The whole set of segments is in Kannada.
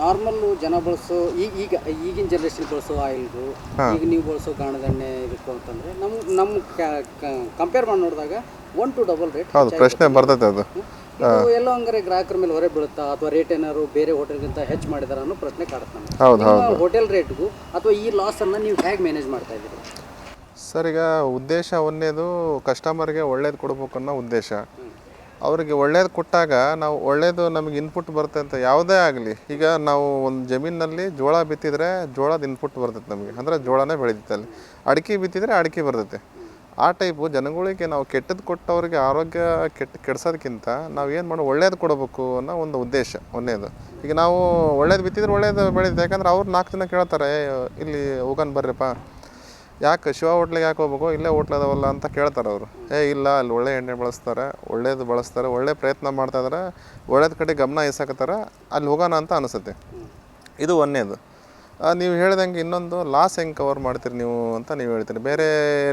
ನಾರ್ಮಲ್ ಜನ ಬಳಸೋ ಈಗ ಈಗ ಈಗಿನ ಜನ್ರೇಷನ್ ಬಳಸೋ ಆಯಿಲ್ಗೂ ಈಗ ನೀವು ಬಳಸೋ ಕಾಣದಣ್ಣೆ ಇದಕ್ಕೂ ಅಂತಂದ್ರೆ ನಮ್ ನಮ್ಮ ಕಂಪೇರ್ ಮಾಡಿ ನೋಡಿದಾಗ ಒನ್ ಟು ಡಬಲ್ ರೇಟ್ ಹೌದು ಪ್ರಶ್ನೆ ಬರ್ತೈತೆ ಅದು. ಎಲ್ಲೋ ಹಂಗಾರೆ ಗ್ರಾಹಕರ ಮೇಲೆ ಹೊರೆ ಬೀಳುತ್ತಾ ಅಥವಾ ರೇಟ್ ಏನಾದ್ರು ಬೇರೆ ಹೋಟೆಲ್ಗಿಂತ ಹೆಚ್ಚು ಮಾಡಿದಾರ ಅನ್ನೋ ಪ್ರಶ್ನೆ ಕಾಡುತ್ತೆ ನಮಗೆ. ಹೋಟೆಲ್ ರೇಟ್ಗೂ ಅಥವಾ ಈ ಲಾಸನ್ನು ನೀವು ಹೇಗೆ ಮ್ಯಾನೇಜ್ ಮಾಡ್ತಾ ಇದ್ದೀರಿ? ಸರ್ ಈಗ ಉದ್ದೇಶ ಒಂದೇದು ಕಸ್ಟಮರ್ಗೆ ಒಳ್ಳೇದು ಕೊಡ್ಬೇಕು ಅನ್ನೋ ಉದ್ದೇಶ. ಅವರಿಗೆ ಒಳ್ಳೇದು ಕೊಟ್ಟಾಗ ನಾವು ಒಳ್ಳೇದು ನಮಗೆ ಇನ್ಪುಟ್ ಬರುತ್ತೆ ಅಂತ ಯಾವುದೇ ಆಗಲಿ. ಈಗ ನಾವು ಒಂದು ಜಮೀನಿನಲ್ಲಿ ಜೋಳ ಬಿತ್ತಿದರೆ ಜೋಳದ ಇನ್ಪುಟ್ ಬರ್ತೈತೆ ನಮಗೆ. ಅಂದರೆ ಜೋಳನೇ ಬೆಳೀತೈತೆ ಅಲ್ಲಿ. ಅಡಿಕೆ ಬಿತ್ತಿದರೆ ಅಡಿಕೆ ಬರ್ತೈತೆ. ಆ ಟೈಪು ಜನಗಳಿಗೆ ನಾವು ಕೆಟ್ಟದ್ದು ಕೊಟ್ಟವ್ರಿಗೆ ಆರೋಗ್ಯ ಕೆಟ್ಟ ಕೆಡ್ಸೋದಕ್ಕಿಂತ ನಾವು ಏನು ಮಾಡೋ ಒಳ್ಳೇದು ಕೊಡಬೇಕು ಅನ್ನೋ ಒಂದು ಉದ್ದೇಶ ಒಂದೇದು ಈಗ ನಾವು ಒಳ್ಳೇದು ಬಿತ್ತಿದ್ರೆ ಒಳ್ಳೇದು ಬೆಳೀತದೆ ಯಾಕಂದ್ರೆ ಅವ್ರು ನಾಲ್ಕು ಜನ ಕೇಳ್ತಾರೆ ಇಲ್ಲಿ ಹೋಗೋಣ ಬರ್ರಿಪ್ಪ. ಯಾಕೆ ಶಿವ ಹೋಟ್ಲಿಗೆ ಯಾಕೆ ಹೋಗ್ಬೇಕು? ಇಲ್ಲೇ ಹೋಟ್ಲ್ ಅದಾವಲ್ಲ ಅಂತ ಕೇಳ್ತಾರೆ ಅವರು. ಏ ಇಲ್ಲ ಅಲ್ಲಿ ಒಳ್ಳೆ ಎಣ್ಣೆ ಬಳಸ್ತಾರೆ ಒಳ್ಳೇದು ಬಳಸ್ತಾರೆ ಒಳ್ಳೆ ಪ್ರಯತ್ನ ಮಾಡ್ತಾ ಒಳ್ಳೇದು ಒಳ್ಳೇದ ಕಡೆ ಗಮನ ಇಸಾಕತ್ತಾರೆ ಅಲ್ಲಿ ಹೋಗೋಣ ಅಂತ ಅನಿಸುತ್ತೆ. ಇದು ಒಂದೇದು ನೀವು ಹೇಳ್ದಂಗೆ ಇನ್ನೊಂದು ಲಾಸ್ ಹೆಂಗೆ ಕವರ್ ಮಾಡ್ತೀರಿ ನೀವು ಅಂತ ನೀವು ಹೇಳ್ತೀರಿ. ಬೇರೆ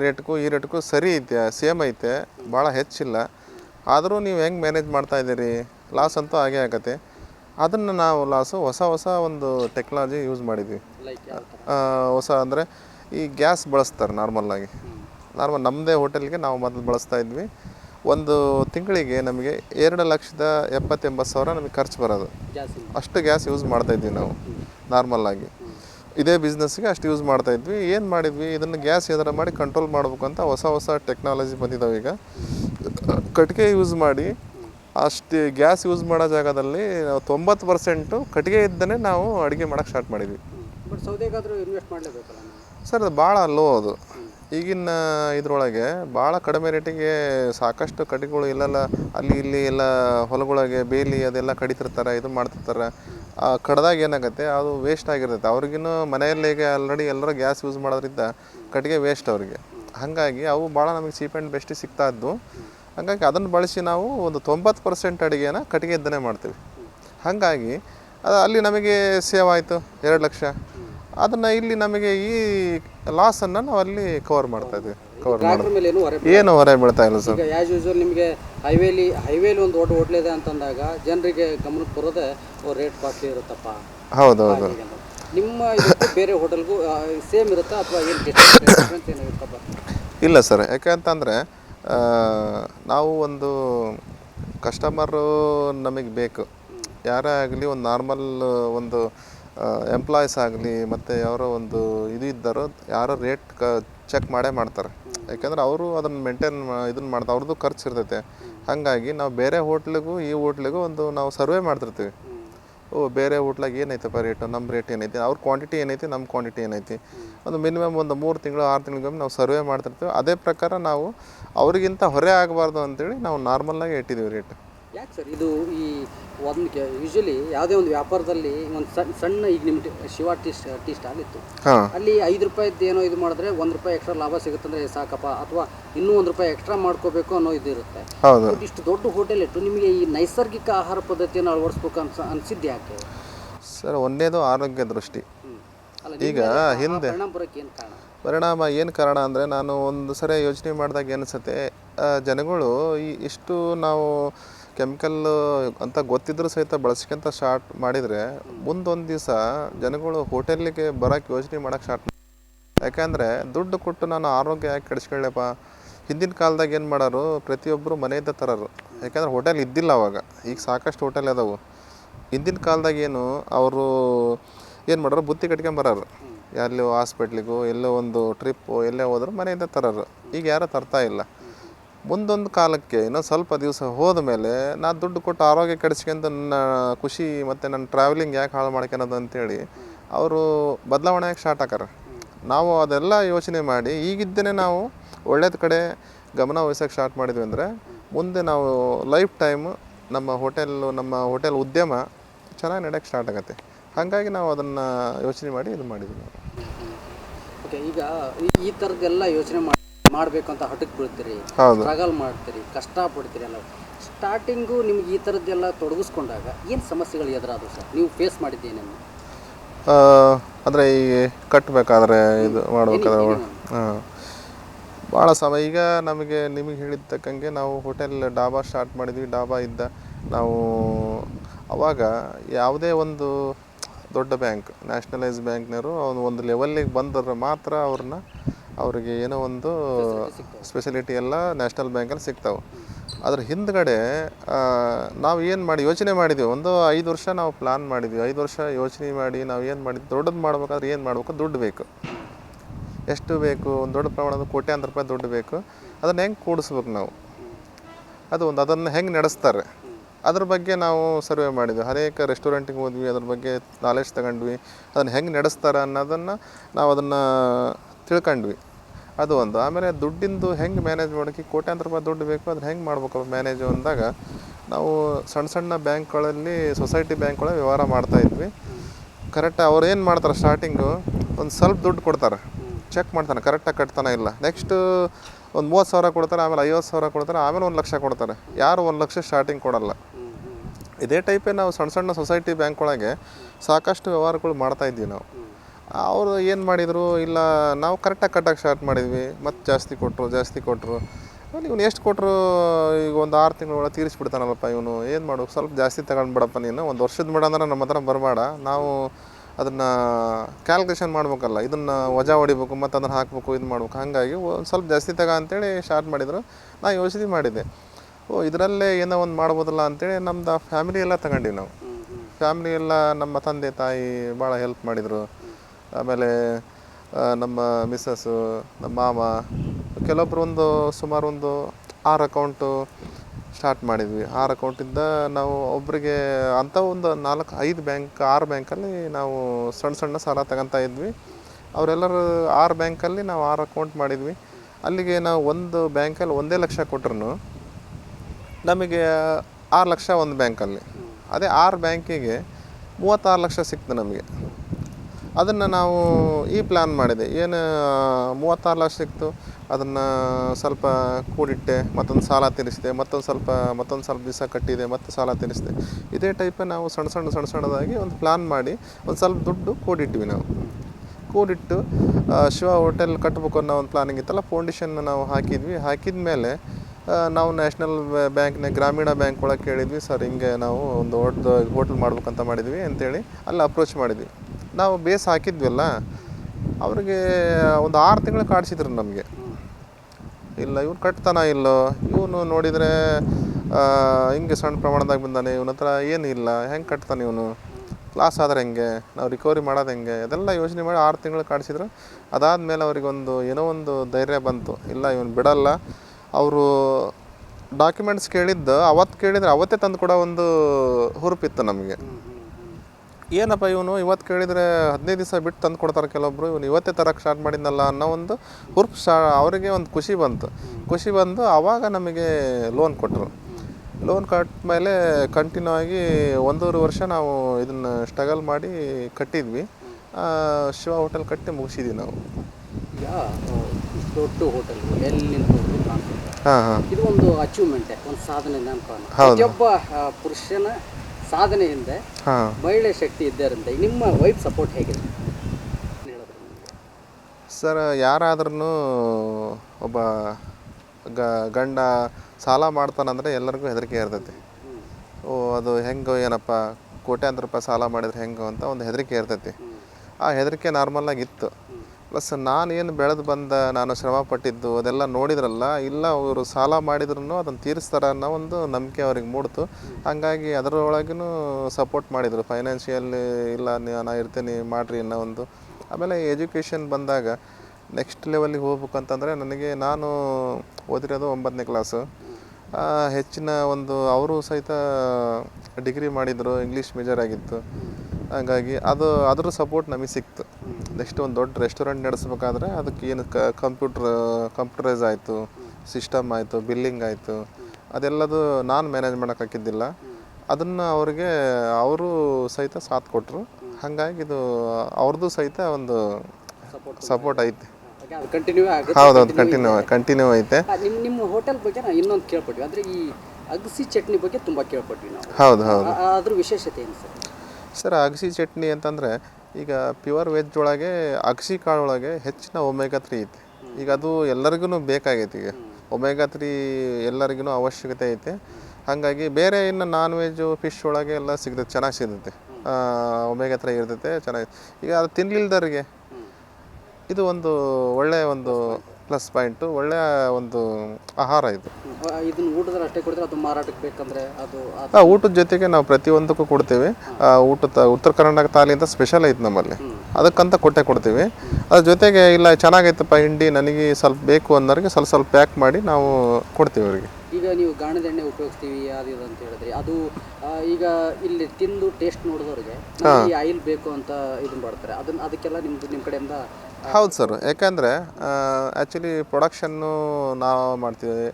ರೇಟ್ಗೂ ಈ ರೇಟ್ಗೂ ಸರಿ ಐತೆ ಸೇಮ್ ಐತೆ ಭಾಳ ಹೆಚ್ಚಿಲ್ಲ. ಆದರೂ ನೀವು ಹೆಂಗೆ ಮ್ಯಾನೇಜ್ ಮಾಡ್ತಾ ಇದ್ದೀರಿ? ಲಾಸ್ ಅಂತೂ ಆಗೇ ಆಗತ್ತೆ. ಅದನ್ನು ನಾವು ಲಾಸು ಹೊಸ ಹೊಸ ಒಂದು ಟೆಕ್ನಾಲಜಿ ಯೂಸ್ ಮಾಡಿದ್ವಿ. ಹೊಸ ಅಂದರೆ ಈ ಗ್ಯಾಸ್ ಬಳಸ್ತಾರೆ ನಾರ್ಮಲ್ಲಾಗಿ ನಾರ್ಮಲ್ ನಮ್ಮದೇ ಹೋಟೆಲ್ಗೆ ನಾವು ಮೊದಲು ಬಳಸ್ತಾ ಇದ್ವಿ. ಒಂದು ತಿಂಗಳಿಗೆ ನಮಗೆ ಎರಡು ಲಕ್ಷದ ಎಪ್ಪತ್ತೆಂಬತ್ತು ಸಾವಿರ ನಮಗೆ ಖರ್ಚು ಬರೋದು. ಅಷ್ಟು ಗ್ಯಾಸ್ ಯೂಸ್ ಮಾಡ್ತಾ ಇದ್ವಿ ನಾವು ನಾರ್ಮಲ್ಲಾಗಿ ಇದೇ ಬಿಸ್ನೆಸ್ಗೆ ಅಷ್ಟು ಯೂಸ್ ಮಾಡ್ತಾ ಇದ್ವಿ. ಏನು ಮಾಡಿದ್ವಿ? ಇದನ್ನು ಗ್ಯಾಸ್ ಏನಾರ ಮಾಡಿ ಕಂಟ್ರೋಲ್ ಮಾಡಬೇಕು ಅಂತ ಹೊಸ ಹೊಸ ಟೆಕ್ನಾಲಜಿ ಬಂದಿದ್ದಾವೆ ಈಗ. ಕಟ್ಟಿಗೆ ಯೂಸ್ ಮಾಡಿ ಅಷ್ಟು ಗ್ಯಾಸ್ ಯೂಸ್ ಮಾಡೋ ಜಾಗದಲ್ಲಿ ನಾವು ತೊಂಬತ್ತು ಪರ್ಸೆಂಟು ಕಟ್ಟಿಗೆ ಇದ್ದನೇ ನಾವು ಅಡುಗೆ ಮಾಡೋಕ್ಕೆ ಸ್ಟಾರ್ಟ್ ಮಾಡಿದ್ವಿ. ಬಟ್ ಸೌದೆಗಾದರೂ ಇನ್ವೆಸ್ಟ್ ಮಾಡಲೇಬೇಕಲ್ಲ ಸರ್, ಅದು ಭಾಳ ಲೋ ಅದು. ಈಗಿನ ಇದ್ರೊಳಗೆ ಭಾಳ ಕಡಿಮೆ ರೇಟಿಗೆ ಸಾಕಷ್ಟು ಕಟ್ಟಿಗೆಗಳು ಇಲ್ಲೆಲ್ಲ, ಅಲ್ಲಿ ಇಲ್ಲಿ ಎಲ್ಲ ಹೊಲಗಳಿಗೆ ಬೇಲಿ ಅದೆಲ್ಲ ಕಡಿತಿರ್ತಾರೆ, ಇದು ಮಾಡ್ತಿರ್ತಾರೆ. ಕಡ್ದಾಗ ಏನಾಗುತ್ತೆ, ಅದು ವೇಸ್ಟ್ ಆಗಿರ್ತೈತೆ. ಅವ್ರಿಗಿನ್ನೂ ಮನೆಯಲ್ಲಿ ಈಗ ಆಲ್ರೆಡಿ ಎಲ್ಲರೂ ಗ್ಯಾಸ್ ಯೂಸ್ ಮಾಡೋದ್ರಿಂದ ಕಟ್ಟಿಗೆ ವೇಸ್ಟ್ ಅವ್ರಿಗೆ. ಹಾಗಾಗಿ ಅವು ಭಾಳ ನಮಗೆ ಚೀಪ್ ಆ್ಯಂಡ್ ಬೆಸ್ಟ್ ಸಿಗ್ತಾ ಇದ್ದು, ಹಾಗಾಗಿ ಅದನ್ನು ಬಳಸಿ ನಾವು ಒಂದು ತೊಂಬತ್ತು ಪರ್ಸೆಂಟ್ ಅಡುಗೆನ ಕಟ್ಟಿಗೆ ಇದ್ದನೇ ಮಾಡ್ತೀವಿ. ಹಾಗಾಗಿ, ಅದು ಅಲ್ಲಿ ನಮಗೆ ಸೇವ್ ಆಯಿತು, ಎರಡು ಲಕ್ಷ. ಅದನ್ನು ಇಲ್ಲಿ ನಮಗೆ ಈ ಲಾಸನ್ನು ನಾವು ಅಲ್ಲಿ ಕವರ್ ಮಾಡ್ತಾ ಇದ್ದೀವಿ ಕವರ್ ಮಾಡಿ ಮೇಲೆ ಏನು ಹೊರೆ ಏನು ಹೊರೆ ಬೀಳ್ತಾ ಇಲ್ಲ ಸರ್ ಈಗ ಆ್ಯಸ್ ಯೂಸ್ವಲ್ ನಿಮಗೆ ಹೈವೇಲಿ ಹೈವೇಲಿ ಒಂದು ದೊಡ್ಡ ಹೋಟ್ಲ್ ಇದೆ ಅಂತಂದಾಗ ಜನರಿಗೆ ಗಮನಕ್ಕೆ ಬರೋದೇ ರೇಟ್ ಕಾಸ್ಟ್ಲಿ ಇರುತ್ತಪ್ಪ. ಹೌದು ಹೌದು. ನಿಮ್ಮ ಇದಕ್ಕೂ ಬೇರೆ ಹೋಟೆಲ್ಗೂ ಸೇಮ್ ಇರುತ್ತಾ ಅಥವಾ ಏನು ಡಿಫ್ರೆನ್ಸ್ ಏನು ಇರುತ್ತಪ್ಪ ಇಲ್ಲ ಸರ್ ಯಾಕಂತಂದರೆ ನಾವು ಒಂದು ಕಸ್ಟಮರು ನಮಗೆ ಬೇಕು. ಯಾರೇ ಆಗಲಿ ಒಂದು ನಾರ್ಮಲ್ ಒಂದು ಎಂಪ್ಲಾಯೀಸ್ ಆಗಲಿ ಮತ್ತು ಯಾರೋ ಒಂದು ಇದು ಇದ್ದಾರೋ ಯಾರೋ ರೇಟ್ ಕ ಚೆಕ್ ಮಾಡೇ ಮಾಡ್ತಾರೆ. ಯಾಕೆಂದ್ರೆ ಅವರು ಅದನ್ನು ಮೇಂಟೈನ್ ಇದನ್ನು ಮಾಡ್ತಾರೆ ಅವ್ರದ್ದು ಖರ್ಚು ಇರ್ತೈತೆ. ಹಾಗಾಗಿ ನಾವು ಬೇರೆ ಹೋಟ್ಲಿಗೂ, ಈ ಹೋಟ್ಲಿಗೂ ಒಂದು ನಾವು ಸರ್ವೆ ಮಾಡ್ತಿರ್ತೀವಿ. ಓ, ಬೇರೆ ಹೋಟ್ಲಾಗ ಏನೈತಪ್ಪ ರೇಟು ನಮ್ಮ ರೇಟ್ ಏನೈತಿ? ಅವ್ರ ಕ್ವಾಂಟಿಟಿ ಏನೈತಿ ನಮ್ಮ ಕ್ವಾಂಟಿಟಿ ಏನೈತಿ? ಒಂದು ಮಿನಿಮಮ್ ಒಂದು ಮೂರು ತಿಂಗಳು, ಆರು ತಿಂಗಳಿಗೊಮ್ಮೆ ನಾವು ಸರ್ವೆ ಮಾಡ್ತಿರ್ತೀವಿ. ಅದೇ ಪ್ರಕಾರ ನಾವು ಅವರಿಗಿಂತ ಹೊರೆ ಆಗಬಾರ್ದು ಅಂತೇಳಿ ನಾವು ನಾರ್ಮಲ್ಲಾಗಿ ಇಟ್ಟಿದ್ದೀವಿ ರೇಟ್ ಯಾಕೆ ಸರ್? ಇದು ಈ ಒಂದು ಯೂಶಲಿ ಯಾವುದೇ ಒಂದು ವ್ಯಾಪಾರದಲ್ಲಿ ಒಂದು ಸಣ್ಣ ಸಣ್ಣ ಈಗ ನಿಮ್ಮ ಶಿವ ಟೀ ಟೀ ಸ್ಟಾಲ್ ಇತ್ತು ಅಲ್ಲಿ ಐದು ರೂಪಾಯಿದ್ದು ಏನೋ ಇದು ಮಾಡಿದ್ರೆ ಒಂದು ರೂಪಾಯಿ ಎಕ್ಸ್ಟ್ರಾ ಲಾಭ ಸಿಗುತ್ತಂದ್ರೆ ಸಾಕಪ್ಪ ಅಥವಾ ಇನ್ನೂ ಒಂದು ರೂಪಾಯಿ ಎಕ್ಸ್ಟ್ರಾ ಮಾಡ್ಕೋಬೇಕು ಅನ್ನೋ ಇದು ಇರುತ್ತೆ. ಬಟ್ ಇಷ್ಟು ದೊಡ್ಡ ಹೋಟೆಲ್ ಇಟ್ಟು ನಿಮಗೆ ಈ ನೈಸರ್ಗಿಕ ಆಹಾರ ಪದ್ಧತಿಯನ್ನು ಅಳವಡಿಸ್ಬೇಕು ಅನ್ಸ ಅನಿಸಿದ್ದೆ ಯಾಕೆ? ಸರ್ ಒಂದೇದು ಆರೋಗ್ಯ ದೃಷ್ಟಿ. ಈಗ ಹಿಂದೆ ಪರಿಣಾಮ ಬರೋಕ್ಕೆ ಏನು ಕಾರಣ? ಪರಿಣಾಮ ಏನು ಕಾರಣ ಅಂದರೆ ನಾನು ಒಂದು ಸರಿ ಯೋಚನೆ ಮಾಡಿದಾಗ ಅನಿಸುತ್ತೆ ಜನಗಳು ಈ ಇಷ್ಟು ನಾವು ಕೆಮಿಕಲ್ ಅಂತ ಗೊತ್ತಿದ್ರೂ ಸಹಿತ ಬಳಸ್ಕೊಂತ ಸ್ಟಾರ್ಟ್ ಮಾಡಿದರೆ ಮುಂದೊಂದು ದಿವಸ ಜನಗಳು ಹೋಟೆಲ್ಲಿಗೆ ಬರೋಕ್ಕೆ ಯೋಚನೆ ಮಾಡೋಕೆ ಸ್ಟಾರ್ಟ್ ಯಾಕೆಂದರೆ ದುಡ್ಡು ಕೊಟ್ಟು ನಾನು ಆರೋಗ್ಯ ಯಾಕೆ ಕೆಡಿಸ್ಕೊಳ್ಳಪ್ಪ ಹಿಂದಿನ ಕಾಲದಾಗ ಏನು ಮಾಡೋರು ಪ್ರತಿಯೊಬ್ಬರು ಮನೆಯಿಂದ ತರೋರು. ಯಾಕೆಂದ್ರೆ ಹೋಟೆಲ್ ಇದ್ದಿಲ್ಲ ಅವಾಗ. ಈಗ ಸಾಕಷ್ಟು ಹೋಟೆಲ್ ಅದಾವು. ಹಿಂದಿನ ಕಾಲದಾಗ ಏನು, ಅವರು ಏನು ಮಾಡೋರು, ಬುತ್ತಿ ಕಟ್ಕೊಂಬರೋರು ಎಲ್ಲೋ ಹಾಸ್ಪಿಟ್ಲಿಗೂ ಎಲ್ಲೋ ಒಂದು ಟ್ರಿಪ್ಪು ಎಲ್ಲೇ ಹೋದ್ರು ಮನೆಯಿಂದ ತರೋರು. ಈಗ ಯಾರೂ ತರ್ತಾ ಇಲ್ಲ. ಮುಂದೊಂದು ಕಾಲಕ್ಕೆ ಇನ್ನೊಂದು ಸ್ವಲ್ಪ ದಿವಸ ಹೋದ ಮೇಲೆ ನಾ ದುಡ್ಡು ಕೊಟ್ಟು ಆರೋಗ್ಯ ಕೆಡಿಸ್ಕೊಂತ ನನ್ನ ಖುಷಿ ಮತ್ತು ನನ್ನ ಟ್ರಾವೆಲಿಂಗ್ ಯಾಕೆ ಹಾಳು ಮಾಡ್ಕೊಳೋದು ಅಂತೇಳಿ ಅವರು ಬದಲಾವಣೆ ಸ್ಟಾರ್ಟ್ ಹಾಕಾರ ನಾವು ಅದೆಲ್ಲ ಯೋಚನೆ ಮಾಡಿ ಈಗಿದ್ದೇನೆ ನಾವು ಒಳ್ಳೇದ ಕಡೆ ಗಮನ ವಹಿಸೋಕೆ ಸ್ಟಾರ್ಟ್ ಮಾಡಿದ್ವಿ ಅಂದರೆ ಮುಂದೆ ನಾವು ಲೈಫ್ ಟೈಮ್ ನಮ್ಮ ಹೋಟೆಲ್ಲು ನಮ್ಮ ಹೋಟೆಲ್ ಉದ್ಯಮ ಚೆನ್ನಾಗಿ ನಡೆಯೋಕ್ಕೆ ಸ್ಟಾರ್ಟ್ ಆಗುತ್ತೆ. ಹಾಗಾಗಿ ನಾವು ಅದನ್ನು ಯೋಚನೆ ಮಾಡಿ ಇದು ಮಾಡಿದ್ವಿ. ಈಗ ಈ ಥರದ್ದೆಲ್ಲ ಯೋಚನೆ ಮಾಡಿ ಮಾಡಬೇಕು ಅಂತ ಹಠಕ್ಕೆ ಬೀಳ್ತೀರಿ ಸ್ಟ್ರಗಲ್ ಮಾಡ್ತೀರಿ ಕಷ್ಟಪಡ್ತೀರಿ ಎಲ್ಲ ಸ್ಟಾರ್ಟಿಂಗು ನಿಮ್ಗೆ ಈ ಥರದ್ದೆಲ್ಲ ತೊಡಗಿಸ್ಕೊಂಡಾಗ ಏನು ಸಮಸ್ಯೆಗಳು ಎದುರಾದವು ಸರ್? ನೀವು ಫೇಸ್ ಮಾಡಿದ್ದೇನೇನು ಅಂದರೆ ಈ ಕಟ್ಟಬೇಕಾದ್ರೆ ಇದು ಮಾಡಬೇಕಾದ್ರೆ ಹಾಂ. ಭಾಳ ಸಮಯ. ಈಗ ನಮಗೆ ನಿಮಗೆ ಹೇಳಿದ ತಕ್ಕಂಗೆ ನಾವು ಹೋಟೆಲ್ ಡಾಬಾ ಸ್ಟಾರ್ಟ್ ಮಾಡಿದ್ವಿ. ಡಾಬಾ ಇದ್ದ ನಾವು ಅವಾಗ ಯಾವುದೇ ಒಂದು ದೊಡ್ಡ ಬ್ಯಾಂಕ್ ನ್ಯಾಷನಲೈಸ್ ಬ್ಯಾಂಕ್ನವರು ಅವ್ನು ಒಂದು ಲೆವೆಲ್ಲಿಗೆ ಬಂದರೆ ಮಾತ್ರ ಅವ್ರನ್ನ ಅವ್ರಿಗೆ ಏನೋ ಒಂದು ಸ್ಪೆಷಲಿಟಿ ಎಲ್ಲ ನ್ಯಾಷನಲ್ ಬ್ಯಾಂಕಲ್ಲಿ ಸಿಗ್ತಾವೆ. ಅದ್ರ ಹಿಂದ್ಗಡೆ ನಾವು ಏನು ಮಾಡಿ ಯೋಚನೆ ಮಾಡಿದ್ವಿ. ಒಂದು ಐದು ವರ್ಷ ನಾವು ಪ್ಲಾನ್ ಮಾಡಿದ್ವಿ. ಐದು ವರ್ಷ ಯೋಚನೆ ಮಾಡಿ ನಾವು ಏನು ಮಾಡಿದ್ವಿ ದೊಡ್ಡದು ಮಾಡ್ಬೇಕಾದ್ರೆ ಏನು ಮಾಡಬೇಕು? ದುಡ್ಡು ಬೇಕು. ಎಷ್ಟು ಬೇಕು? ಒಂದು ದೊಡ್ಡ ಪ್ರಮಾಣದ ಕೋಟ್ಯಾಂತರ ರೂಪಾಯಿ ದುಡ್ಡು ಬೇಕು. ಅದನ್ನು ಹೆಂಗೆ ಕೂಡಿಸ್ಬೇಕು ನಾವು? ಅದು ಒಂದು ಅದನ್ನು ಹೆಂಗೆ ನಡೆಸ್ತಾರೆ? ಅದ್ರ ಬಗ್ಗೆ ನಾವು ಸರ್ವೆ ಮಾಡಿದ್ವಿ. ಅನೇಕ ರೆಸ್ಟೋರೆಂಟಿಗೆ ಹೋದ್ವಿ. ಅದ್ರ ಬಗ್ಗೆ ನಾಲೆಜ್ ತಗೊಂಡ್ವಿ. ಅದನ್ನು ಹೆಂಗೆ ನಡೆಸ್ತಾರೆ ಅನ್ನೋದನ್ನು ನಾವು ಅದನ್ನು ತಿಳ್ಕೊಂಡ್ವಿ. ಅದು ಒಂದು. ಆಮೇಲೆ ದುಡ್ಡಿಂದು ಹೆಂಗೆ ಮ್ಯಾನೇಜ್ ಮಾಡೋಕ್ಕೆ ಕೋಟ್ಯಾಂತರ ರೂಪಾಯಿ ದುಡ್ಡು ಬೇಕು ಅದನ್ನ ಹೆಂಗೆ ಮಾಡ್ಬೇಕು ಮ್ಯಾನೇಜ್ ಅಂದಾಗ ನಾವು ಸಣ್ಣ ಸಣ್ಣ ಬ್ಯಾಂಕ್ಗಳಲ್ಲಿ ಸೊಸೈಟಿ ಬ್ಯಾಂಕ್ಗಳಲ್ಲಿ ವ್ಯವಹಾರ ಮಾಡ್ತಾ ಇದ್ವಿ. ಕರೆಕ್ಟ್ ಅವ್ರು ಏನು ಮಾಡ್ತಾರೆ ಸ್ಟಾರ್ಟಿಂಗು ಒಂದು ಸ್ವಲ್ಪ ದುಡ್ಡು ಕೊಡ್ತಾರೆ. ಚೆಕ್ ಮಾಡ್ತಾನೆ ಕರೆಕ್ಟಾಗಿ ಕಟ್ತಾನೆ ಇಲ್ಲ. ನೆಕ್ಸ್ಟ್ ಒಂದು ಮೂವತ್ತು ಸಾವಿರ ಕೊಡ್ತಾರೆ, ಆಮೇಲೆ ಐವತ್ತು ಸಾವಿರ ಕೊಡ್ತಾರೆ, ಆಮೇಲೆ ಒಂದು ಲಕ್ಷ ಕೊಡ್ತಾರೆ. ಯಾರು ಒಂದು ಲಕ್ಷ ಸ್ಟಾರ್ಟಿಂಗ್ ಕೊಡಲ್ಲ. ಇದೇ ಟೈಪೇ ನಾವು ಸಣ್ಣ ಸಣ್ಣ ಸೊಸೈಟಿ ಬ್ಯಾಂಕ್ ಒಳಗೆ ಸಾಕಷ್ಟು ವ್ಯವಹಾರಗಳು ಮಾಡ್ತಾ ಇದ್ವಿ ನಾವು. ಅವರು ಏನು ಮಾಡಿದರು ಇಲ್ಲ ನಾವು ಕರೆಕ್ಟಾಗಿ ಕಟ್ಟಕ್ಕೆ ಸ್ಟಾರ್ಟ್ ಮಾಡಿದ್ವಿ. ಮತ್ತು ಜಾಸ್ತಿ ಕೊಟ್ಟರು ಜಾಸ್ತಿ ಕೊಟ್ಟರು ಇವನು ಎಷ್ಟು ಕೊಟ್ಟರು ಈಗ ಒಂದು ಆರು ತಿಂಗಳೊಳಗೆ ತೀರಿಸ್ಬಿಡ್ತಾನಲ್ಲಪ್ಪ ಇವನು. ಏನು ಮಾಡು ಸ್ವಲ್ಪ ಜಾಸ್ತಿ ತಗೊಂಡ್ಬಿಡಪ್ಪ ನೀನು. ಒಂದು ವರ್ಷದ ಮೇಡ ಅಂದ್ರೆ ನಮ್ಮ ಹತ್ರ ಬರಬೇಡ. ನಾವು ಅದನ್ನು ಕ್ಯಾಲ್ಕುಲೇಷನ್ ಮಾಡ್ಬೇಕಲ್ಲ ಇದನ್ನು ವಜಾ ಹೊಡಿಬೇಕು ಮತ್ತು ಅದನ್ನು ಹಾಕಬೇಕು ಇದು ಮಾಡ್ಬೇಕು. ಹಾಗಾಗಿ ಒಂದು ಸ್ವಲ್ಪ ಜಾಸ್ತಿ ತಗ ಅಂತೇಳಿ ಸ್ಟಾರ್ಟ್ ಮಾಡಿದರು. ನಾ ಯೋಚನೆ ಮಾಡಿದ್ದೆ ಓ ಇದರಲ್ಲೇ ಏನೋ ಒಂದು ಮಾಡ್ಬೋದಲ್ಲ ಅಂತೇಳಿ ನಮ್ಮದು ಫ್ಯಾಮಿಲಿ ಎಲ್ಲ ತಗೊಂಡಿವಿ ನಾವು. ಫ್ಯಾಮಿಲಿ ಎಲ್ಲ ನಮ್ಮ ತಂದೆ ತಾಯಿ ಭಾಳ ಹೆಲ್ಪ್ ಮಾಡಿದರು. ಆಮೇಲೆ ನಮ್ಮ ಮಿಸ್ಸಸ್ಸು, ನಮ್ಮ ಮಾಮ, ಕೆಲವೊಬ್ರು ಒಂದು ಸುಮಾರು ಒಂದು ಆರು ಅಕೌಂಟು ಸ್ಟಾರ್ಟ್ ಮಾಡಿದ್ವಿ. ಆರು ಅಕೌಂಟಿಂದ ನಾವು ಒಬ್ಬರಿಗೆ ಅಂಥ ಒಂದು ನಾಲ್ಕು, ಐದು ಬ್ಯಾಂಕ್ ಆರು ಬ್ಯಾಂಕಲ್ಲಿ ನಾವು ಸಣ್ಣ ಸಣ್ಣ ಸಾಲ ತಗೊತಾ ಇದ್ವಿ. ಅವರೆಲ್ಲರೂ ಆರು ಬ್ಯಾಂಕಲ್ಲಿ ನಾವು ಆರು ಅಕೌಂಟ್ ಮಾಡಿದ್ವಿ. ಅಲ್ಲಿಗೆ ನಾವು ಒಂದು ಬ್ಯಾಂಕಲ್ಲಿ ಒಂದೇ ಲಕ್ಷ ಕೊಟ್ರು ನಮಗೆ ಆರು ಲಕ್ಷ ಒಂದು ಬ್ಯಾಂಕಲ್ಲಿ ಅದೇ ಆರು ಬ್ಯಾಂಕಿಗೆ ಮೂವತ್ತಾರು ಲಕ್ಷ ಸಿಕ್ತು ನಮಗೆ. ಅದನ್ನು ನಾವು ಈ ಪ್ಲ್ಯಾನ್ ಮಾಡಿದೆ. ಏನು ಮೂವತ್ತಾರು ಲಕ್ಷ ಸಿಕ್ತು. ಅದನ್ನು ಸ್ವಲ್ಪ ಕೂಡಿಟ್ಟೆ, ಮತ್ತೊಂದು ಸಾಲ ತೀರಿಸಿದೆ, ಮತ್ತೊಂದು ಸ್ವಲ್ಪ ಮತ್ತೊಂದು ಸ್ವಲ್ಪ ದಿವಸ ಕಟ್ಟಿದೆ, ಮತ್ತೆ ಸಾಲ ತೀರಿಸಿದೆ. ಇದೇ ಟೈಪೇ ನಾವು ಸಣ್ಣ ಸಣ್ಣ ಸಣ್ಣ, ಸಣ್ಣದಾಗಿ ಒಂದು ಪ್ಲ್ಯಾನ್ ಮಾಡಿ, ಒಂದು ಸ್ವಲ್ಪ ದುಡ್ಡು ಕೂಡಿಟ್ವಿ ನಾವು. ಕೂಡಿಟ್ಟು ಶಿವ ಹೋಟೆಲ್ ಕಟ್ಟಬೇಕು ಅನ್ನೋ ಒಂದು ಪ್ಲಾನಿಂಗ್ ಇತ್ತಲ್ಲ ಫೌಂಡೇಶನ್ ನಾವು ಹಾಕಿದ್ವಿ. ಹಾಕಿದ ಮೇಲೆ ನಾವು ನ್ಯಾಷನಲ್ ಬ್ಯಾಂಕ್ನ, ಗ್ರಾಮೀಣ ಬ್ಯಾಂಕ್ ಒಳಗೆ ಕೇಳಿದ್ವಿ, ಸರ್, ಹಿಂಗೆ ನಾವು ಒಂದು ಹೋಟ್ಲ್ ಹೋಟ್ಲ್ ಮಾಡ್ಬೇಕಂತ ಮಾಡಿದ್ವಿ ಅಂತೇಳಿ, ಅಲ್ಲಿ ಅಪ್ರೋಚ್ ಮಾಡಿದ್ವಿ. ನಾವು ಬೇಸ್ ಹಾಕಿದ್ವಲ್ಲ, ಅವ್ರಿಗೆ ಒಂದು ಆರು ತಿಂಗಳು ಕಾಡಿಸಿದ್ರು ನಮಗೆ. ಇಲ್ಲ, ಇವ್ನು ಕಟ್ತಾನ ಇಲ್ಲೋ? ಇವನು ನೋಡಿದರೆ ಹಿಂಗೆ ಸಣ್ಣ ಪ್ರಮಾಣದಾಗ ಬಂದಾನೆ, ಇವನ ಹತ್ರ ಏನು ಇಲ್ಲ, ಹೆಂಗೆ ಕಟ್ತಾನೆ ಇವನು? ಕ್ಲಾಸ್ ಆದ್ರೆ ಹೆಂಗೆ? ನಾವು ರಿಕವರಿ ಮಾಡೋದು ಹೆಂಗೆ? ಅದೆಲ್ಲ ಯೋಚನೆ ಮಾಡಿ ಆರು ತಿಂಗಳು ಕಾಡಿಸಿದ್ರು. ಅದಾದಮೇಲೆ ಅವರಿಗೊಂದು ಏನೋ ಒಂದು ಧೈರ್ಯ ಬಂತು. ಇಲ್ಲ, ಇವನು ಬಿಡಲ್ಲ. ಅವರು ಡಾಕ್ಯುಮೆಂಟ್ಸ್ ಕೇಳಿದ್ದು ಅವತ್ತು ಕೇಳಿದರೆ ಅವತ್ತೇ ತಂದು ಕೂಡ ಒಂದು ಹುರುಪಿತ್ತು ನಮಗೆ. ಏನಪ್ಪ ಇವನು ಇವತ್ತು ಕೇಳಿದರೆ ಹದಿನೈದು ದಿವಸ ಬಿಟ್ಟು ತಂದು ಕೊಡ್ತಾರೆ ಕೆಲವೊಬ್ಬರು ಇವನು ಇವತ್ತೇ ತರಕ್ಕೆ ಸ್ಟಾರ್ಟ್ ಮಾಡಿದ್ನಲ್ಲ ಅನ್ನೋ ಒಂದು ಹುರ್ಪ್ ಶಾ ಅವರಿಗೆ ಒಂದು ಖುಷಿ ಬಂತು. ಖುಷಿ ಬಂದು ಆವಾಗ ನಮಗೆ ಲೋನ್ ಕೊಟ್ಟರು. ಲೋನ್ ಕಟ್ಟ ಮೇಲೆ ಕಂಟಿನ್ಯೂ ಆಗಿ ಒಂದೂವರೆ ವರ್ಷ ನಾವು ಇದನ್ನು ಸ್ಟ್ರಗಲ್ ಮಾಡಿ ಕಟ್ಟಿದ್ವಿ. ಶಿವ ಹೋಟೆಲ್ ಕಟ್ಟಿ ಮುಗಿಸಿದ್ವಿ ನಾವು. ದೊಡ್ಡ ಹೋಟೆಲ್ ಎಲ್ಲಿ ಹಾಂ ಹಾಂ. ಇದು ಒಂದು ಅಚೀವ್ಮೆಂಟ್ ಒಂದು ಸಾಧನೆ. ಪ್ರತಿಯೊಬ್ಬ ಪುರುಷನ ಸಾಧನೆ ಹಿಂದೆ ಹಾಂ. ಮಹಿಳೆ ಶಕ್ತಿ ಇದ್ದಾರಂತೆ ನಿಮ್ಮ ವೈಫ್ ಸಪೋರ್ಟ್ ಹೇಗಿದೆ ಸರ್ ಯಾರಾದ್ರೂ ಒಬ್ಬ ಗ ಗಂಡ ಸಾಲ ಮಾಡ್ತಾನಂದ್ರೆ ಎಲ್ಲರಿಗೂ ಹೆದರಿಕೆ ಇರ್ತೈತಿ. ಓ ಅದು ಹೆಂಗೋ ಏನಪ್ಪ ಕೋಟ್ಯಾಂತರ ರೂಪಾಯಿ ಸಾಲ ಮಾಡಿದ್ರೆ ಹೆಂಗೋ ಅಂತ ಒಂದು ಹೆದರಿಕೆ ಇರ್ತೈತಿ. ಆ ಹೆದರಿಕೆ ನಾರ್ಮಲ್ ಇತ್ತು. ಪ್ಲಸ್ ನಾನೇನು ಬೆಳೆದು ಬಂದ ನಾನು ಶ್ರಮ ಪಟ್ಟಿದ್ದು ಅದೆಲ್ಲ ನೋಡಿದ್ರಲ್ಲ, ಇಲ್ಲ ಅವರು ಸಾಲ ಮಾಡಿದ್ರು ಅದನ್ನು ತೀರಿಸ್ತಾರೆ ಅನ್ನೋ ಒಂದು ನಂಬಿಕೆ ಅವ್ರಿಗೆ ಮೂಡ್ತು. ಹಾಗಾಗಿ ಅದರೊಳಗೂ ಸಪೋರ್ಟ್ ಮಾಡಿದರು. ಫೈನಾನ್ಷಿಯಲ್ ಇಲ್ಲ, ನಾನು ಇರ್ತೀನಿ, ಮಾಡಿರಿ ಅನ್ನೋ ಒಂದು. ಆಮೇಲೆ ಎಜುಕೇಷನ್ ಬಂದಾಗ ನೆಕ್ಸ್ಟ್ ಲೆವೆಲಿಗೆ ಹೋಗ್ಬೇಕಂತಂದರೆ ನನಗೆ ನಾನು ಓದಿರೋದು ಒಂಬತ್ತನೇ ಕ್ಲಾಸು ಹೆಚ್ಚಿನ ಒಂದು ಅವರು ಸಹಿತ ಡಿಗ್ರಿ ಮಾಡಿದರು ಇಂಗ್ಲೀಷ್ ಮೇಜರ್ ಆಗಿತ್ತು. ಹಾಗಾಗಿ ಅದು, ಅದರ ಸಪೋರ್ಟ್ ನಮಗೆ ಸಿಕ್ತು. ನೆಕ್ಸ್ಟ್ ಒಂದು ದೊಡ್ಡ ರೆಸ್ಟೋರೆಂಟ್ ನಡೆಸ್ಬೇಕಾದ್ರೆ ಅದಕ್ಕೆ ಏನು ಕ ಕಂಪ್ಯೂಟ್ರ್ ಕಂಪ್ಯೂಟರೈಸ್ ಆಯಿತು ಸಿಸ್ಟಮ್ ಆಯಿತು ಬಿಲ್ಲಿಂಗ್ ಆಯಿತು ಅದೆಲ್ಲದು ನಾನು ಮ್ಯಾನೇಜ್ ಮಾಡೋಕ್ಕಾಗಿದ್ದಿಲ್ಲ ಅದನ್ನು ಅವ್ರಿಗೆ ಅವರು ಸಹಿತ ಸಾಥ್ ಕೊಟ್ಟರು ಹಾಗಾಗಿ ಇದು ಅವ್ರದ್ದು ಸಹಿತ ಒಂದು ಸಪೋರ್ಟ್ ಐತೆ. ಹೌದೌದು ಕಂಟಿನ್ಯೂ ಕಂಟಿನ್ಯೂ ಐತೆ. ನಿಮ್ಮ ಹೋಟೆಲ್ ಬಗ್ಗೆ ನಾವು ಇನ್ನೊಂದು ಕೇಳ್ಪಟ್ವಿ ಅಂದರೆ ಈ ಅಗಸಿ ಚಟ್ನಿ ಬಗ್ಗೆ ತುಂಬ ಕೇಳ್ಪಟ್ವಿ ನಾವು. ಹೌದು ಹೌದು. ಅದ್ರ ವಿಶೇಷತೆ ಏನು ಸರ್? ಸರ್ ಅಗಸಿ ಚಟ್ನಿ ಅಂತಂದರೆ ಈಗ ಪ್ಯೂರ್ ವೆಜ್ ಒಳಗೆ ಅಗಸಿ ಕಾಳೊಳಗೆ ಹೆಚ್ಚಿನ ಒಮೆಗಾ ತ್ರೀ ಐತೆ. ಈಗ ಅದು ಎಲ್ಲರಿಗೂ ಬೇಕಾಗೈತಿ ಈಗ. ಒಮೆಗಾ ತ್ರೀ ಎಲ್ಲರಿಗೂ ಅವಶ್ಯಕತೆ ಐತೆ. ಹಾಗಾಗಿ ಬೇರೆ ಇನ್ನು ನಾನ್ ವೆಜ್ ಫಿಶ್ ಒಳಗೆ ಎಲ್ಲ ಸಿಗ್ತೈತೆ, ಚೆನ್ನಾಗಿ ಸಿಗ್ತೈತೆ. ಒಮೆಗಾ ತ್ರೀ ಇರ್ತೈತೆ, ಚೆನ್ನಾಗಿ. ಈಗ ಅದು ತಿನ್ಲಿಲ್ದವ್ರಿಗೆ, ಇದು ಒಂದು ಒಳ್ಳೆಯ ಒಂದು ಪ್ಲಸ್ ಪಾಯಿಂಟು ಒಳ್ಳೆಯ ಒಂದು ಆಹಾರ ಇದು. ಇದನ್ನು ಊಟದಲ್ಲಿ ಅಷ್ಟೇ ಕೊಡಿದ್ರೆ ಅದು ಮಾರಾಟಕ್ಕೆ ಬೇಕಂದ್ರೆ ಅದು ಊಟದ ಜೊತೆಗೆ ನಾವು ಪ್ರತಿಯೊಂದಕ್ಕೂ ಕೊಡ್ತೀವಿ. ಊಟ ಊಟದ ಉತ್ತರ ಕರ್ನಾಟಕ ತಾಲಿ ಅಂತ ಸ್ಪೆಷಲ್ ಐತೆ ನಮ್ಮಲ್ಲಿ. ಅದಕ್ಕಂತ ಕೊಟ್ಟೆ ಕೊಡ್ತೀವಿ. ಅದ್ರ ಜೊತೆಗೆ ಇಲ್ಲ ಚೆನ್ನಾಗೈತಪ್ಪ ಹಿಂಡಿ ನನಗೆ ಸ್ವಲ್ಪ ಬೇಕು ಅನ್ನೋರಿಗೆ ಸ್ವಲ್ಪ ಸ್ವಲ್ಪ ಪ್ಯಾಕ್ ಮಾಡಿ ನಾವು ಕೊಡ್ತೀವಿ ಅವರಿಗೆ. ಈಗ ನೀವು ಗಾಣದ ಎಣ್ಣೆ ಉಪಯೋಗಿಸ್ತೀವಿ ಅದು ಇದು ಅಂತ ಹೇಳಿದ್ರಿ. ಅದು ಈಗ ಇಲ್ಲಿ ತಿಂದು ಟೇಸ್ಟ್ ನೋಡಿದವ್ರಿಗೆ ಈ ಆಯಿಲ್ ಬೇಕು ಅಂತ ಇದನ್ನ ಮಾಡ್ತಾರೆ. ಅದನ್ನ ಅದಕ್ಕೆಲ್ಲ ನಿಮ್ದು ನಿಮ್ಮ ಕಡೆಯಿಂದ ಹೌದು ಸರ್. ಯಾಕಂದರೆ ಆ್ಯಕ್ಚುಲಿ ಪ್ರೊಡಕ್ಷನ್ನು ನಾವು ಮಾಡ್ತೀವಿ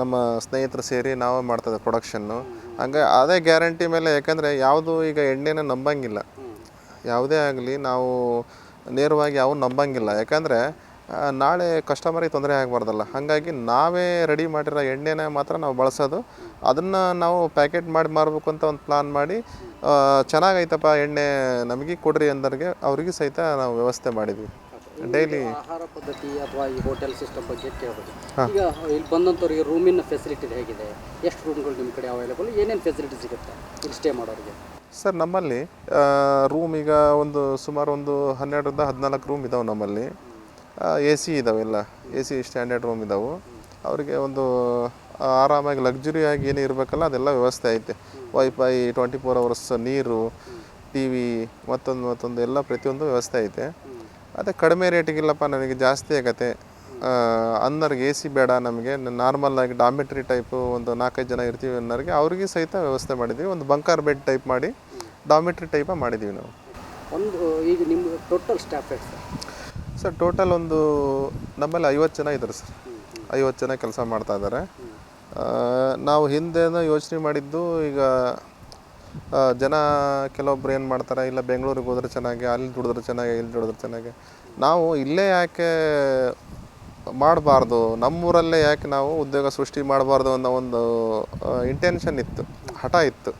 ನಮ್ಮ ಸ್ನೇಹಿತರು ಸೇರಿ ನಾವು ಮಾಡ್ತದೆ ಪ್ರೊಡಕ್ಷನ್ನು ಹಂಗೆ ಅದೇ ಗ್ಯಾರಂಟಿ ಮೇಲೆ ಯಾಕಂದರೆ ಯಾವುದು ಈಗ ಎಣ್ಣೆನ ನಂಬಂಗಿಲ್ಲ. ಯಾವುದೇ ಆಗಲಿ ನಾವು ನೇರವಾಗಿ ಯಾವ ನಂಬಂಗಿಲ್ಲ. ಯಾಕಂದರೆ ನಾಳೆ ಕಸ್ಟಮರಿಗೆ ತೊಂದರೆ ಆಗಬಾರ್ದಲ್ಲ. ಹಾಗಾಗಿ ನಾವೇ ರೆಡಿ ಮಾಡಿರೋ ಎಣ್ಣೆನ ಮಾತ್ರ ನಾವು ಬಳಸೋದು. ಅದನ್ನು ನಾವು ಪ್ಯಾಕೆಟ್ ಮಾಡಿ ಮಾರಬೇಕು ಅಂತ ಒಂದು ಪ್ಲಾನ್ ಮಾಡಿ ಚೆನ್ನಾಗೈತಪ್ಪ ಎಣ್ಣೆ ನಮಗೆ ಕೊಡ್ರಿ ಅಂದವ್ರಿಗೆ ಅವ್ರಿಗೆ ಸಹಿತ ನಾವು ವ್ಯವಸ್ಥೆ ಮಾಡಿದ್ವಿ. ಡೈಲಿ ಆಹಾರ ಪದ್ಧತಿ ಅಥವಾ ಈ ಹೋಟೆಲ್ ಸಿಸ್ಟಮ್ ಬಗ್ಗೆ ಕೇಳ್ಬೋದು. ಈಗ ಇಲ್ಲಿ ಬಂದಂಥವ್ರಿಗೆ ರೂಮಿನ ಫೆಸಿಲಿಟಿ ಹೇಗಿದೆ? ಎಷ್ಟು ರೂಮ್ಗಳು ನಿಮ್ಮ ಕಡೆ ಅವೈಲೇಬಲ್ ಏನೇನು ಫೆಸಿಲಿಟಿ ಸಿಗುತ್ತೆ ಇಲ್ಲಿ ಸ್ಟೇ ಮಾಡೋರಿಗೆ? ಸರ್ ನಮ್ಮಲ್ಲಿ ರೂಮ್ ಈಗ ಒಂದು ಸುಮಾರು ಒಂದು ಹನ್ನೆರಡರಿಂದ ಹದಿನಾಲ್ಕು ರೂಮ್ ಇದಾವೆ ನಮ್ಮಲ್ಲಿ. ಎ ಸಿ ಇದಾವೆಲ್ಲ ಎ ಸಿ ಸ್ಟ್ಯಾಂಡರ್ಡ್ ರೂಮ್ ಇದಾವೆ. ಅವರಿಗೆ ಒಂದು ಆರಾಮಾಗಿ ಲಕ್ಸುರಿಯಾಗಿ ಏನು ಇರಬೇಕಲ್ಲ ಅದೆಲ್ಲ ವ್ಯವಸ್ಥೆ ಐತೆ. ವೈಫೈ ಟ್ವೆಂಟಿ ಫೋರ್ ಅವರ್ಸ್ ನೀರು ಟಿ ವಿ ಮತ್ತೊಂದು ಮತ್ತೊಂದು ಎಲ್ಲ ಪ್ರತಿಯೊಂದು ವ್ಯವಸ್ಥೆ ಐತೆ. ಅದೇ ಕಡಿಮೆ ರೇಟಿಗಿಲ್ಲಪ್ಪ ನನಗೆ ಜಾಸ್ತಿ ಆಗತ್ತೆ. ಅನ್ನೋರಿಗೆ ಎ ಸಿ ಬೇಡ ನಮಗೆ. ನಾರ್ಮಲ್ ಆಗಿ ಡಾಮೆಟ್ರಿ ಟೈಪು ಒಂದು ನಾಲ್ಕೈದು ಜನ ಇರ್ತೀವಿ ಅನ್ನೋರಿಗೆ ಅವ್ರಿಗೆ ಸಹಿತ ವ್ಯವಸ್ಥೆ ಮಾಡಿದ್ವಿ ಒಂದು ಬಂಕರ್ ಬೆಡ್ ಟೈಪ್ ಮಾಡಿ ಡಾಮೆಟ್ರಿ ಟೈಪ ಮಾಡಿದ್ದೀವಿ ನಾವು. ಒಂದು ಈಗ ನಿಮ್ಮ ಟೋಟಲ್ ಸ್ಟಾಫ್ ಸರ್? ಟೋಟಲ್ ಒಂದು ನಮ್ಮಲ್ಲಿ ಐವತ್ತು ಜನ ಇದ್ದಾರೆ ಸರ್. ಐವತ್ತು ಜನ ಕೆಲಸ ಮಾಡ್ತಾ ಇದ್ದಾರೆ. ನಾವು ಹಿಂದೇನೋ ಯೋಚನೆ ಮಾಡಿದ್ದು, ಈಗ ಜನ ಕೆಲವೊಬ್ರು ಏನು ಮಾಡ್ತಾರೆ, ಇಲ್ಲ ಬೆಂಗಳೂರಿಗೆ ಹೋದ್ರೆ ಚೆನ್ನಾಗಿ ಅಲ್ಲಿ ದುಡಿದ್ರೆ ಚೆನ್ನಾಗಿ ಇಲ್ಲಿ ದುಡಿದ್ರೆ ಚೆನ್ನಾಗಿ. ನಾವು ಇಲ್ಲೇ ಯಾಕೆ ಮಾಡಬಾರ್ದು? ನಮ್ಮೂರಲ್ಲೇ ಯಾಕೆ ನಾವು ಉದ್ಯೋಗ ಸೃಷ್ಟಿ ಮಾಡಬಾರ್ದು ಅನ್ನೋ ಒಂದು ಇಂಟೆನ್ಷನ್ ಇತ್ತು, ಹಠ ಇತ್ತು.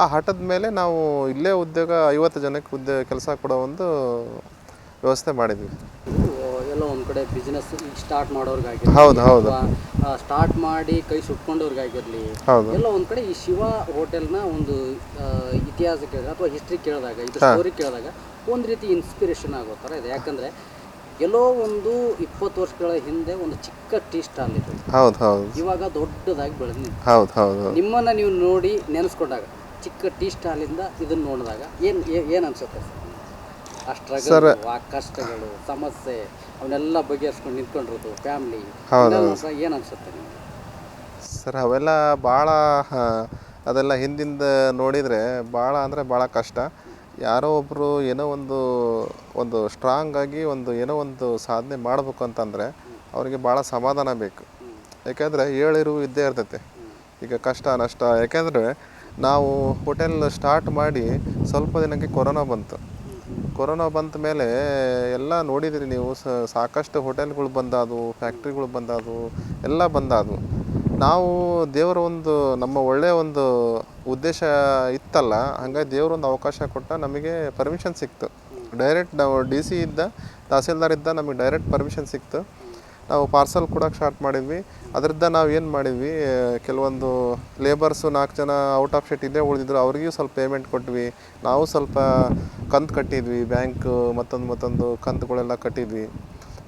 ಆ ಹಠದ ಮೇಲೆ ನಾವು ಇಲ್ಲೇ ಉದ್ಯೋಗ, ಐವತ್ತು ಜನಕ್ಕೆ ಉದ್ಯೋಗ ಕೆಲಸ ಕೊಡೋ ಒಂದು ವ್ಯವಸ್ಥೆ ಮಾಡಿದ್ವಿ. ಎಲ್ಲ ಒಂದು ಕಡೆ ಬಿಸ್ನೆಸ್ ಈಗ ಸ್ಟಾರ್ಟ್ ಮಾಡೋರ್ಗಾಗಿರ್ಲಿ ಹೌದು ಹೌದು. ಸ್ಟಾರ್ಟ್ ಮಾಡಿ ಕೈ ಸುಟ್ಕೊಂಡವ್ರಿಗಾಗಿರ್ಲಿ ಹೌದು. ಎಲ್ಲ ಒಂದು ಕಡೆ ಈ ಶಿವ ಹೋಟೆಲ್ನ ಒಂದು ಆ, ಇತಿಹಾಸ ಕೇಳಿದಾಗ ಅಥವಾ ಹಿಸ್ಟ್ರಿ ಕೇಳಿದಾಗ ಇದು ಸ್ಟೋರಿ ಕೇಳಿದಾಗ ಒಂದು ರೀತಿ ಇನ್ಸ್ಪಿರೇಷನ್ ಆಗೋ ಥರ ಇದೆ. ಯಾಕಂದರೆ ಎಲ್ಲೋ ಒಂದು ಇಪ್ಪತ್ತು ವರ್ಷಗಳ ಹಿಂದೆ ಒಂದು ಚಿಕ್ಕ ಟೀ ಸ್ಟಾಲ್ ಇತ್ತು. ಹೌದು ಹೌದು. ಇವಾಗ ದೊಡ್ಡದಾಗಿ ಬೆಳೆದು ನಿಮ್ಮನ್ನ ಹೌದು ಹೌದು. ನಿಮ್ಮನ್ನು ನೀವು ನೋಡಿ ನೆನೆಸ್ಕೊಂಡಾಗ ಚಿಕ್ಕ ಟೀ ಸ್ಟಾಲಿಂದ ಇದನ್ನ ನೋಡಿದಾಗ ಏನು ಏನ್ ಅನ್ಸುತ್ತೆ? ಆ ಸ್ಟ್ರಗಲ್ ಆ ಕಷ್ಟಗಳು ಸಮಸ್ಯೆ ಅವನ್ನೆಲ್ಲ ಬಗೆಹರಿಸ್ಕೊಂಡು ನಿಂತ್ಕೊಂಡಿರೋದು ಫ್ಯಾಮ್ಲಿ ಏನು ಅನ್ಸುತ್ತೆ ನಿಮ್ಗೆ? ಸರ್ ಅವೆಲ್ಲ ಭಾಳ ಅದೆಲ್ಲ ಹಿಂದಿಂದ ನೋಡಿದರೆ ಭಾಳ ಅಂದರೆ ಭಾಳ ಕಷ್ಟ. ಯಾರೋ ಒಬ್ಬರು ಏನೋ ಒಂದು ಒಂದು ಸ್ಟ್ರಾಂಗ್ ಆಗಿ ಒಂದು ಏನೋ ಒಂದು ಸಾಧನೆ ಮಾಡಬೇಕು ಅಂತಂದರೆ ಅವರಿಗೆ ಭಾಳ ಸಮಾಧಾನ ಬೇಕು. ಯಾಕೆಂದರೆ ಹೇಳಿರು ಇದ್ದೇ ಇರ್ತೈತೆ. ಈಗ ಕಷ್ಟ ನಷ್ಟ. ಯಾಕೆಂದರೆ ನಾವು ಹೋಟೆಲ್ ಸ್ಟಾರ್ಟ್ ಮಾಡಿ ಸ್ವಲ್ಪ ದಿನಕ್ಕೆ ಕೊರೋನಾ ಬಂತು. ಕೊರೋನಾ ಬಂದ ಮೇಲೆ ಎಲ್ಲ ನೋಡಿದಿರಿ ನೀವು. ಸಾಕಷ್ಟು ಹೋಟೆಲ್ಗಳು ಬಂದಾದವು ಫ್ಯಾಕ್ಟ್ರಿಗಳು ಬಂದಾದವು ಎಲ್ಲ ಬಂದಾದವು ನಾವು ದೇವರ ಒಂದು, ನಮ್ಮ ಒಳ್ಳೆಯ ಒಂದು ಉದ್ದೇಶ ಇತ್ತಲ್ಲ, ಹಾಗಾಗಿ ದೇವರು ಒಂದು ಅವಕಾಶ ಕೊಟ್ಟ ನಮಗೆ ಪರ್ಮಿಷನ್ ಸಿಕ್ತು. ಡೈರೆಕ್ಟ್ ನಾವು ಡಿ ಸಿ ಇದ್ದ, ತಹಸೀಲ್ದಾರ್ ಇದ್ದ ನಮಗೆ ಡೈರೆಕ್ಟ್ ಪರ್ಮಿಷನ್ ಸಿಕ್ತು. ನಾವು ಪಾರ್ಸಲ್ ಕೊಡೋಕೆ ಸ್ಟಾರ್ಟ್ ಮಾಡಿದ್ವಿ. ಅದರಿಂದ ನಾವು ಏನು ಮಾಡಿದ್ವಿ ಕೆಲವೊಂದು ಲೇಬರ್ಸು ನಾಲ್ಕು ಜನ ಔಟ್ ಆಫ್ ಸ್ಟೇಟ್ ಇದ್ದೇ ಉಳಿದಿದ್ರು, ಅವ್ರಿಗೂ ಸ್ವಲ್ಪ ಪೇಮೆಂಟ್ ಕೊಟ್ವಿ. ನಾವು ಸ್ವಲ್ಪ ಕಂತು ಕಟ್ಟಿದ್ವಿ ಬ್ಯಾಂಕ್ ಮತ್ತೊಂದು ಮತ್ತೊಂದು ಕಂತುಗಳೆಲ್ಲ ಕಟ್ಟಿದ್ವಿ.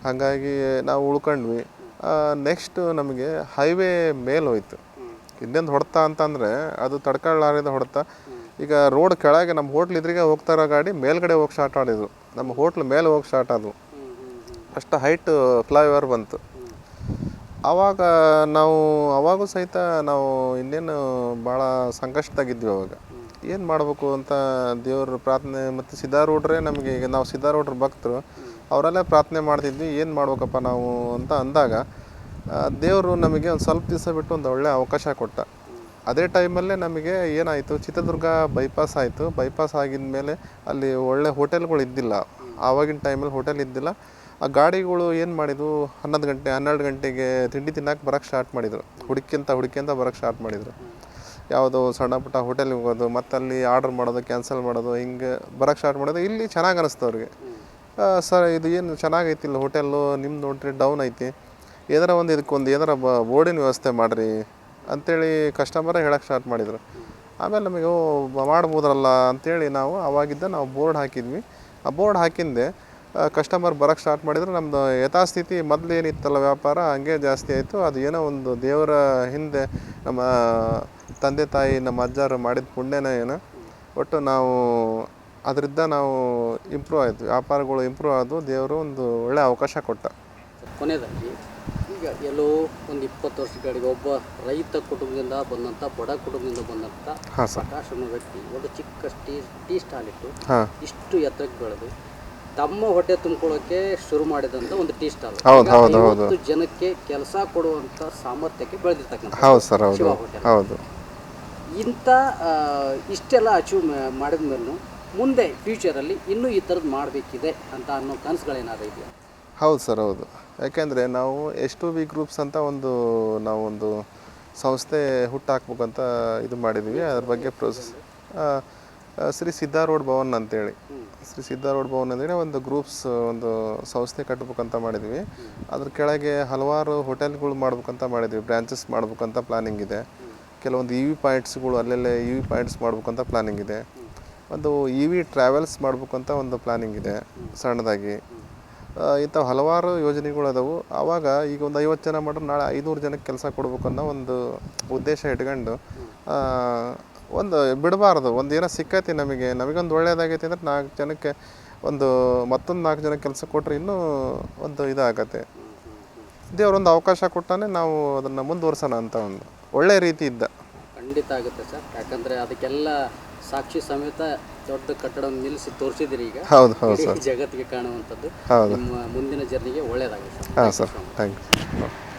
ಹಾಗಾಗಿ ನಾವು ಉಳ್ಕೊಂಡ್ವಿ. ನೆಕ್ಸ್ಟ್ ನಮಗೆ ಹೈವೇ ಮೇಲೆ ಹೋಯ್ತು. ಇನ್ನೊಂದು ಹೊಡೆತ ಅಂತಂದರೆ ಅದು ತಡ್ಕೊಳ್ಳಾರಿಂದ ಹೊಡೆತ. ಈಗ ರೋಡ್ ಕೆಳಗೆ ನಮ್ಮ ಹೋಟ್ಲ್ ಇದ್ರಿಗೆ ಹೋಗ್ತಾ ಗಾಡಿ ಮೇಲ್ಗಡೆ ಹೋಗಿ ಸ್ಟಾರ್ಟ್ ಆಡಿದ್ರು ನಮ್ಮ ಹೋಟ್ಲ್ ಮೇಲೆ ಹೋಗಿ ಸ್ಟಾರ್ಟ್ ಆದವು. ಅಷ್ಟು ಹೈಟ್ ಫ್ಲೈಓವರ್ ಬಂತು. ಆವಾಗ ನಾವು, ಅವಾಗೂ ಸಹಿತ ನಾವು ಇನ್ನೇನು ಭಾಳ ಸಂಕಷ್ಟದಾಗಿದ್ವಿ ಅವಾಗ. ಏನು ಮಾಡಬೇಕು ಅಂತ ದೇವ್ರ ಪ್ರಾರ್ಥನೆ ಮತ್ತು ಸಿದ್ಧಾರೂಢ್ರೆ ನಮಗೆ ಈಗ ನಾವು ಸಿದ್ಧಾರೂಢ್ರ ಭಕ್ತರು, ಅವರಲ್ಲೇ ಪ್ರಾರ್ಥನೆ ಮಾಡ್ತಿದ್ವಿ, ಏನು ಮಾಡ್ಬೇಕಪ್ಪ ನಾವು ಅಂತ ಅಂದಾಗ ದೇವರು ನಮಗೆ ಒಂದು ಸ್ವಲ್ಪ ದಿವಸ ಬಿಟ್ಟು ಒಂದು ಒಳ್ಳೆಯ ಅವಕಾಶ ಕೊಟ್ಟ. ಅದೇ ಟೈಮಲ್ಲೇ ನಮಗೆ ಏನಾಯಿತು, ಚಿತ್ರದುರ್ಗ ಬೈಪಾಸ್ ಆಯಿತು. ಬೈಪಾಸ್ ಆಗಿದ ಮೇಲೆ ಅಲ್ಲಿ ಒಳ್ಳೆ ಹೋಟೆಲ್ಗಳು ಇದ್ದಿಲ್ಲ. ಆವಾಗಿನ ಟೈಮಲ್ಲಿ ಹೋಟೆಲ್ ಇದ್ದಿಲ್ಲ. ಆ ಗಾಡಿಗಳು ಏನು ಮಾಡಿದ್ವು ಹನ್ನೊಂದು ಗಂಟೆ, ಹನ್ನೆರಡು ಗಂಟೆಗೆ ತಿಂಡಿ ತಿನ್ನಕ್ಕೆ ಬರೋಕ್ಕೆ ಸ್ಟಾರ್ಟ್ ಮಾಡಿದರು. ಹುಡುಕಿಂತ ಹುಡುಕಿಂತ ಬರೋಕ್ಕೆ ಸ್ಟಾರ್ಟ್ ಮಾಡಿದರು. ಯಾವುದೋ ಸಣ್ಣ ಪುಟ್ಟ ಹೋಟೆಲ್ಗೆ ಹೋಗೋದು ಮತ್ತೆ ಅಲ್ಲಿ ಆರ್ಡರ್ ಮಾಡೋದು ಕ್ಯಾನ್ಸಲ್ ಮಾಡೋದು, ಹಿಂಗೆ ಬರೋಕ್ಕೆ ಸ್ಟಾರ್ಟ್ ಮಾಡೋದು ಇಲ್ಲಿ ಚೆನ್ನಾಗಿ ಅನಿಸ್ತು ಅವ್ರಿಗೆ. ಸರ್, ಇದು ಏನು ಚೆನ್ನಾಗೈತಿ ಇಲ್ಲಿ ಹೋಟೆಲ್ಲು ನಿಮ್ಮ ನೋಡ್ರಿ ಡೌನ್ ಐತಿ. ಏನಾರ ಒಂದು ಇದಕ್ಕೊಂದು, ಏನಾರ ಬ ಬೋರ್ಡಿನ ವ್ಯವಸ್ಥೆ ಮಾಡಿರಿ ಅಂಥೇಳಿ ಕಸ್ಟಮರೇ ಹೇಳಕ್ಕೆ ಸ್ಟಾರ್ಟ್ ಮಾಡಿದರು. ಆಮೇಲೆ ನಮಗೆ ಮಾಡ್ಬೋದ್ರಲ್ಲ ಅಂಥೇಳಿ ನಾವು ಅವಾಗಿದ್ದ ನಾವು ಬೋರ್ಡ್ ಹಾಕಿದ್ವಿ. ಆ ಬೋರ್ಡ್ ಹಾಕಿಂದೆ ಕಸ್ಟಮರ್ ಬರೋಕ್ಕೆ ಸ್ಟಾರ್ಟ್ ಮಾಡಿದರೆ ನಮ್ಮದು ಯಥಾಸ್ಥಿತಿ ಮೊದಲು ಏನಿತ್ತಲ್ಲ ವ್ಯಾಪಾರ ಹಂಗೆ ಜಾಸ್ತಿ ಆಯಿತು. ಅದು ಏನೋ ಒಂದು ದೇವರ ಹಿಂದೆ ನಮ್ಮ ತಂದೆ ತಾಯಿ ನಮ್ಮ ಅಜ್ಜಾರು ಮಾಡಿದ ಪುಣ್ಯನ ಏನು. ಒಟ್ಟು ನಾವು ಅದರಿಂದ ನಾವು ಇಂಪ್ರೂವ್ ಆಯಿತು. ವ್ಯಾಪಾರಗಳು ಇಂಪ್ರೂವ್ ಆದವು. ದೇವರು ಒಂದು ಒಳ್ಳೆ ಅವಕಾಶ ಕೊಟ್ಟ. ಕೊನೆಯದಾಗಿ ಈಗ ಎಲ್ಲೋ ಒಂದು ಇಪ್ಪತ್ತು ವರ್ಷಗಳಿಗೆ ಒಬ್ಬ ರೈತ ಕುಟುಂಬದಿಂದ ಬಂದಂಥ ಬಡ ಕುಟುಂಬದಿಂದ ಬಂದಂಥ ಪ್ರಕಾಶ್ ಅನ್ನೋ ವ್ಯಕ್ತಿ ಒಂದು ಚಿಕ್ಕ ಟೀ ಟೀ ಸ್ಟಾಲ್ ಇಟ್ಟು ಹಾಂ. ಇಷ್ಟು ಎತ್ತರಕ್ಕೆ ಬೆಳೆದು ತಮ್ಮ ಹೊಟ್ಟೆ ತುಂಬಿಕೊಳ್ಳೋಕೆ ಶುರು ಮಾಡಿದಂತ ಒಂದು ಟೀ ಸ್ಟಾಲ್. ಹೌದು, ಹೌದು, ಹೌದು. ಐವತ್ತು ಜನಕ್ಕೆ ಕೆಲಸ ಕೊಡುವಂತ ಸಾಮರ್ಥ್ಯಕ್ಕೆ ಬೆಳೆದಿರ್ತಕ್ಕಂಥ ಹೌದು ಸರ್ ಹೌದು. ಶಿವ ಹೋಟೆಲ್. ಹೌದು. ಇಂಥ ಆ, ಇಷ್ಟೆಲ್ಲ ಅಚೀವ್ ಮಾಡಿದ ಮೇಲೂ ಮುಂದೆ ಫ್ಯೂಚರಲ್ಲಿ ಇನ್ನೂ ಈ ಥರದ್ದು ಮಾಡಬೇಕಿದೆ ಅಂತ ಅನ್ನೋ ಕನಸುಗಳೇನಾದ್ರು ಇದೆಯಾ? ಹೌದು ಸರ್ ಹೌದು. ಯಾಕೆಂದರೆ ನಾವು ಎಸ್ ಟು ಬಿ ಗ್ರೂಪ್ಸ್ ಅಂತ ಒಂದು ನಾವೊಂದು ಸಂಸ್ಥೆ ಹುಟ್ಟಾಕ್ಬೇಕಂತ ಇದು ಮಾಡಿದ್ವಿ. ಅದ್ರ ಬಗ್ಗೆ ಪ್ರೊಸೆಸ್ ಶ್ರೀ ಸಿದ್ಧಾರೂಢ ಭವನ್ ಅಂತೇಳಿ. ಶ್ರೀ ಸಿದ್ಧಾರೂಢ ಭವನ್ ಒಂದು ಗ್ರೂಪ್ಸ್ ಒಂದು ಸಂಸ್ಥೆ ಕಟ್ಟಬೇಕಂತ ಮಾಡಿದ್ವಿ. ಅದ್ರ ಕೆಳಗೆ ಹಲವಾರು ಹೋಟೆಲ್ಗಳು ಮಾಡ್ಬೇಕಂತ ಮಾಡಿದ್ವಿ. ಬ್ರಾಂಚಸ್ ಮಾಡ್ಬೇಕಂತ ಪ್ಲಾನಿಂಗ್ ಇದೆ. ಕೆಲವೊಂದು ಇ ವಿ ಪಾಯಿಂಟ್ಸ್ಗಳು ಅಲ್ಲೆಲ್ಲೇ ಇ ವಿ ಪಾಯಿಂಟ್ಸ್ ಮಾಡ್ಬೇಕಂತ ಪ್ಲಾನಿಂಗ್ ಇದೆ. ಒಂದು ಇ ವಿ ಟ್ರಾವೆಲ್ಸ್ ಮಾಡ್ಬೇಕಂತ ಒಂದು ಪ್ಲಾನಿಂಗ್ ಇದೆ, ಸಣ್ಣದಾಗಿ. ಇಂಥ ಹಲವಾರು ಯೋಜನೆಗಳು ಅದಾವು. ಆವಾಗ ಈಗ ಒಂದು ಐವತ್ತು ಜನ ಮಾಡಿದ್ರೆ ನಾಳೆ ಐನೂರು ಜನಕ್ಕೆ ಕೆಲಸ ಕೊಡ್ಬೇಕನ್ನೋ ಒಂದು ಉದ್ದೇಶ ಇಟ್ಕೊಂಡು ಒಂದು ಬಿಡಬಾರ್ದು. ಒಂದು ಏನೋ ಸಿಕ್ಕೈತಿ ನಮಗೆ. ನಮಗೊಂದು ಒಳ್ಳೆಯದಾಗೈತಿ ಅಂದ್ರೆ ನಾಲ್ಕು ಜನಕ್ಕೆ ಒಂದು ಮತ್ತೊಂದು ನಾಲ್ಕು ಜನಕ್ಕೆ ಕೆಲಸ ಕೊಟ್ಟರೆ ಇನ್ನೂ ಒಂದು ಇದಾಗತ್ತೆ. ದೇವರೊಂದು ಅವಕಾಶ ಕೊಟ್ಟಾನೆ ನಾವು ಅದನ್ನು ಮುಂದುವರ್ಸೋಣ ಅಂತ ಒಂದು ಒಳ್ಳೆ ರೀತಿ ಇದ್ದ. ಖಂಡಿತ ಆಗುತ್ತೆ ಸರ್. ಯಾಕಂದರೆ ಅದಕ್ಕೆಲ್ಲ ಸಾಕ್ಷಿ ಸಮೇತ ದೊಡ್ಡ ಕಟ್ಟಡ ನಿಲ್ಲಿಸಿ ತೋರಿಸಿದಿರಿ ಈಗ. ಹೌದು ಹೌದು ಜಗತ್ತಿಗೆ ಕಾಣುವಂಥದ್ದು. ಹೌದು. ನಿಮ್ಮ ಮುಂದಿನ ಜರ್ನಿಗೆ ಒಳ್ಳೆಯದಾಗುತ್ತೆ ಹಾಂ ಸರ್. Thank you.